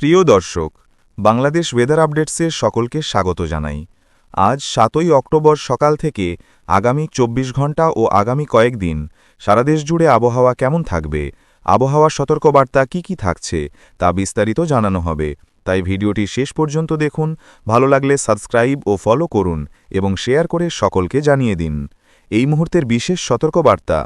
প্রিয় দর্শক, বাংলাদেশ ওয়েদার আপডেটসে সকলকে স্বাগত জানাই। আজ সাতই অক্টোবর সকাল থেকে আগামী চব্বিশ ঘণ্টা ও আগামী কয়েকদিন সারা দেশ জুড়ে আবহাওয়া কেমন থাকবে, আবহাওয়া সতর্কবার্তা কি কি থাকছে তা বিস্তারিত জানানো হবে। তাই ভিডিওটি শেষ পর্যন্ত দেখুন, ভালো লাগলে সাবস্ক্রাইব ও ফলো করুন এবং শেয়ার করে সকলকে জানিয়ে দিন। এই মুহূর্তের বিশেষ সতর্কবার্তা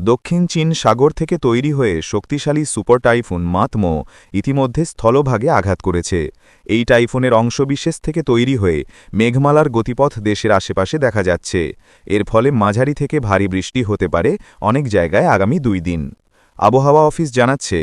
দক্ষিণ চীন সাগর থেকে তৈরি হয়ে শক্তিশালী সুপার টাইফুন মাতমো ইতিমধ্যে স্থলভাগে আঘাত করেছে। এই টাইফুনের অংশবিশেষ থেকে তৈরি হয়ে মেঘমালার গতিপথ দেশের আশেপাশে দেখা যাচ্ছে। এর ফলে মাঝারি থেকে ভারী বৃষ্টি হতে পারে অনেক জায়গায় আগামী দুই দিন। আবহাওয়া অফিস জানাচ্ছে,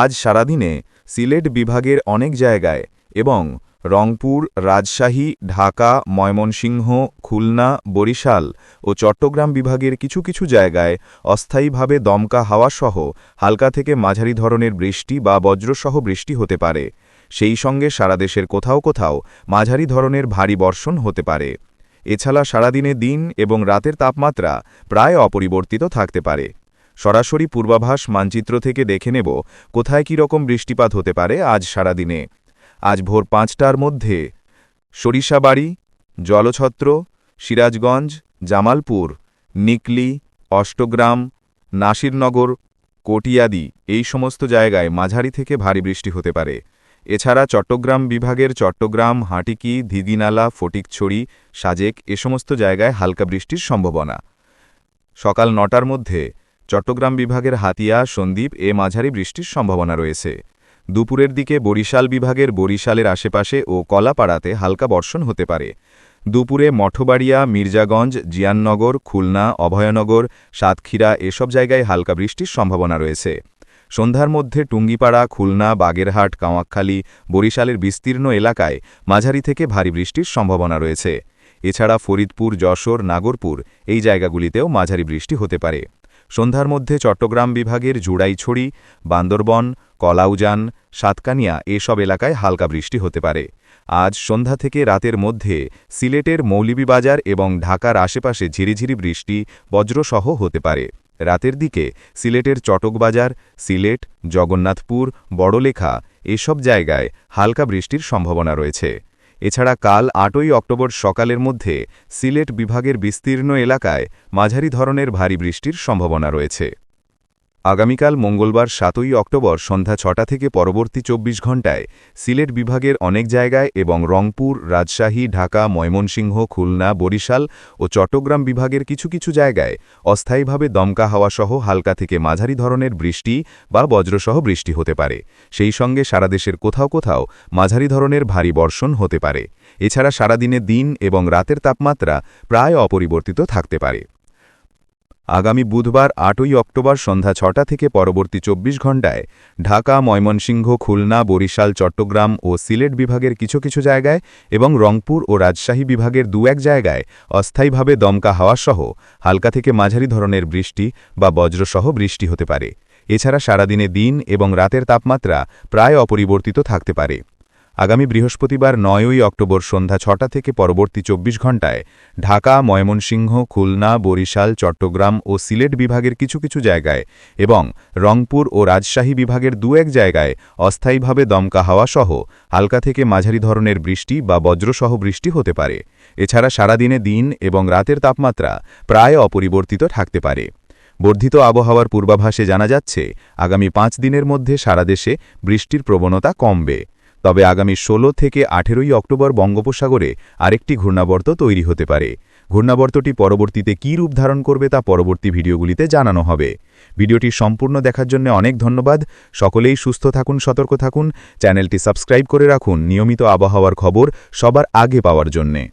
আজ সারাদিনে সিলেট বিভাগের অনেক জায়গায় এবং রংপুর, রাজশাহী, ঢাকা, ময়মনসিংহ, খুলনা, বরিশাল ও চট্টগ্রাম বিভাগের কিছু কিছু জায়গায় অস্থায়ীভাবে দমকা হাওয়াসহ হালকা থেকে মাঝারি ধরনের বৃষ্টি বা বজ্রসহ বৃষ্টি হতে পারে। সেই সঙ্গে সারা দেশের কোথাও কোথাও মাঝারি ধরনের ভারী বর্ষণ হতে পারে। এছাড়া সারাদিনে দিন এবং রাতের তাপমাত্রা প্রায় অপরিবর্তিত থাকতে পারে। সরাসরি পূর্বাভাস মানচিত্র থেকে দেখে নেব কোথায় কী রকম বৃষ্টিপাত হতে পারে আজ সারাদিনে। আজ ভোর পাঁচটার মধ্যে সরিষাবাড়ি, জলছত্র, সিরাজগঞ্জ, জামালপুর, নিকলি, অষ্টগ্রাম, নাসিরনগর, কটিয়াদি এই সমস্ত জায়গায় মাঝারি থেকে ভারী বৃষ্টি হতে পারে। এছাড়া চট্টগ্রাম বিভাগের চট্টগ্রাম, হাটিকি, ধিগিনালা, ফটিকছড়ি, সাজেক এ সমস্ত জায়গায় হালকা বৃষ্টির সম্ভাবনা। সকাল নটার মধ্যে চট্টগ্রাম বিভাগের হাতিয়া, সন্দ্বীপ এ মাঝারি বৃষ্টির সম্ভাবনা রয়েছে। দুপুরের দিকে বরিশাল বিভাগের বরিশালের আশেপাশে ও কলাপাড়াতে হালকা বর্ষণ হতে পারে। দুপুরে মঠবাড়িয়া, মির্জাগঞ্জ, জিয়াননগর, খুলনা, অভয়নগর, সাতক্ষীরা এসব জায়গায় হালকা বৃষ্টির সম্ভাবনা রয়েছে। সন্ধ্যার মধ্যে টুঙ্গিপাড়া, খুলনা, বাগেরহাট কামাকখালী বরিশালের বিস্তীর্ণ এলাকায় মাঝারি থেকে ভারী বৃষ্টির সম্ভাবনা রয়েছে। এছাড়া ফরিদপুর, যশোর, নাগরপুর এই জায়গাগুলিতেও মাঝারি বৃষ্টি হতে পারে। সন্ধ্যার মধ্যে চট্টগ্রাম বিভাগের জুড়াইছড়ি, বান্দরবন, কলাউজান, সাতকানিয়া এসব এলাকায় হালকা বৃষ্টি হতে পারে। আজ সন্ধ্যা থেকে রাতের মধ্যে সিলেটের মৌলিবিবাজার এবং ঢাকার আশেপাশে ঝিরিঝিরি বৃষ্টি বজ্রসহ হতে পারে। রাতের দিকে সিলেটের চটকবাজার, সিলেট, জগন্নাথপুর, বড়লেখা এসব জায়গায় হালকা বৃষ্টির সম্ভাবনা রয়েছে। এছাড়া কাল আটই অক্টোবর সকালের মধ্যে সিলেট বিভাগের বিস্তীর্ণ এলাকায় মাঝারি ধরনের ভারী বৃষ্টির সম্ভাবনা রয়েছে। আগামীকাল মঙ্গলবার সাতই অক্টোবর সন্ধ্যা ছটা থেকে পরবর্তী চব্বিশ ঘণ্টায় সিলেট বিভাগের অনেক জায়গায় এবং রংপুর, রাজশাহী, ঢাকা, ময়মনসিংহ, খুলনা, বরিশাল ও চট্টগ্রাম বিভাগের কিছু কিছু জায়গায় অস্থায়ীভাবে দমকা হাওয়াসহ হালকা থেকে মাঝারি ধরনের বৃষ্টি বা বজ্রসহ বৃষ্টি হতে পারে। সেই সঙ্গে সারা দেশের কোথাও কোথাও মাঝারি ধরনের ভারী বর্ষণ হতে পারে। এছাড়া সারাদিনে দিন এবং রাতের তাপমাত্রা প্রায় অপরিবর্তিত থাকতে পারে। আগামী বুধবার আটই অক্টোবর সন্ধ্যা ছটা থেকে পরবর্তী চব্বিশ ঘণ্টায় ঢাকা, ময়মনসিংহ, খুলনা, বরিশাল, চট্টগ্রাম ও সিলেট বিভাগের কিছু কিছু জায়গায় এবং রংপুর ও রাজশাহী বিভাগের দু এক জায়গায় অস্থায়ীভাবে দমকা হাওয়াসহ হালকা থেকে মাঝারি ধরনের বৃষ্টি বা বজ্রসহ বৃষ্টি হতে পারে। এছাড়া সারাদিনে দিন এবং রাতের তাপমাত্রা প্রায় অপরিবর্তিত থাকতে পারে। আগামী বৃহস্পতিবার নয়ই অক্টোবর সন্ধ্যা ছটা থেকে পরবর্তী চব্বিশ ঘণ্টায় ঢাকা, ময়মনসিংহ, খুলনা, বরিশাল, চট্টগ্রাম ও সিলেট বিভাগের কিছু কিছু জায়গায় এবং রংপুর ও রাজশাহী বিভাগের দু এক জায়গায় অস্থায়ীভাবে দমকা হাওয়া সহ হালকা থেকে মাঝারি ধরনের বৃষ্টি বা বজ্রসহ বৃষ্টি হতে পারে। এছাড়া সারাদিনে দিন এবং রাতের তাপমাত্রা প্রায় অপরিবর্তিত থাকতে পারে। বর্ধিত আবহাওয়ার পূর্বাভাসে জানা যাচ্ছে, আগামী পাঁচ দিনের মধ্যে সারা দেশে বৃষ্টির প্রবণতা কমবে। তবে আগামী ১৬ থেকে আঠেরোই অক্টোবর বঙ্গোপসাগরে আরেকটি ঘূর্ণাবর্ত তৈরি হতে পারে। ঘূর্ণাবর্তটি পরবর্তীতে কী রূপ ধারণ করবে তা পরবর্তী ভিডিওগুলিতে জানানো হবে। ভিডিওটি সম্পূর্ণ দেখার জন্য অনেক ধন্যবাদ। সকলেই সুস্থ থাকুন, সতর্ক থাকুন। চ্যানেলটি সাবস্ক্রাইব করে রাখুন। নিয়মিত আবহাওয়ার খবর সবার আগে পাওয়ার জন্যে।